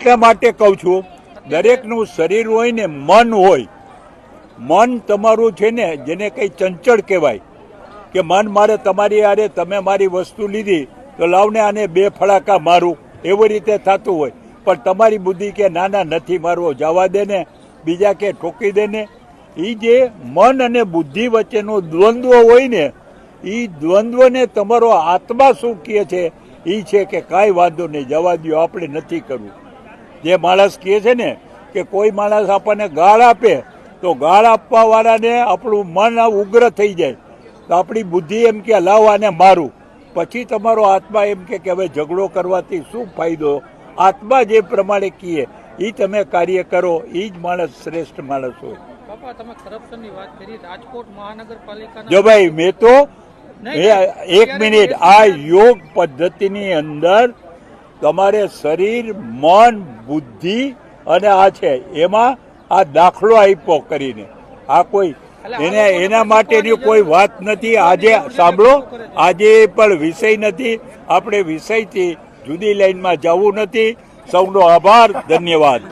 એટલા માટે કહું છું, દરેકનું શરીર હોય ને મન હોય, મન તમારું છે ને, જેને કંઈ ચંચળ કહેવાય, કે મન મારે તમારી આરે તમે મારી વસ્તુ લીધી, તો લાવને આને બે ફળાકા મારું, એવી રીતે થતું હોય. પણ તમારી બુદ્ધિ કે ના ના નથી મારવો જવા દે ને, બીજા કે ઠોકી દે ને એ જે મન અને બુદ્ધિ વચ્ચેનો દ્વંદ્વ હોય ને એ દ્વંદ્વને તમારો આત્મા શું કહે છે? એ છે કે કાંઈ વાંધો નહીં, જવા દો આપણે નથી કરવું. જે માણસ કહે છે ને કે કોઈ માણસ આપણને ગાળ આપે તો ગાળ આપવા વાળાને આપણું મન ઉગ્ર થઈ જાય. તો આપણી બુદ્ધિ એમ કે લાવ આને મારું. પછી તમારો આત્મા એમ કે કે હવે ઝઘડો કરવાથી શું ફાયદો? આત્મા જે પ્રમાણે કહે એ તમે કાર્ય કરો એ જ માણસ શ્રેષ્ઠ માણસ હોય. જો ભાઈ મેં તો એક મિનિટ આ યોગ પદ્ધતિની અંદર તમારે શરીર મન બુદ્ધિ અને આ છે. એમાં આ દાખલો આપ્યો કરીને. આ કોઈ એને એના માટેની કોઈ વાત નથી. આજે સાંભળો. આજે પણ વિષય નથી. આપણે વિષયથી જુદી લાઈનમાં જવું નથી. સૌનો આભાર. ધન્યવાદ.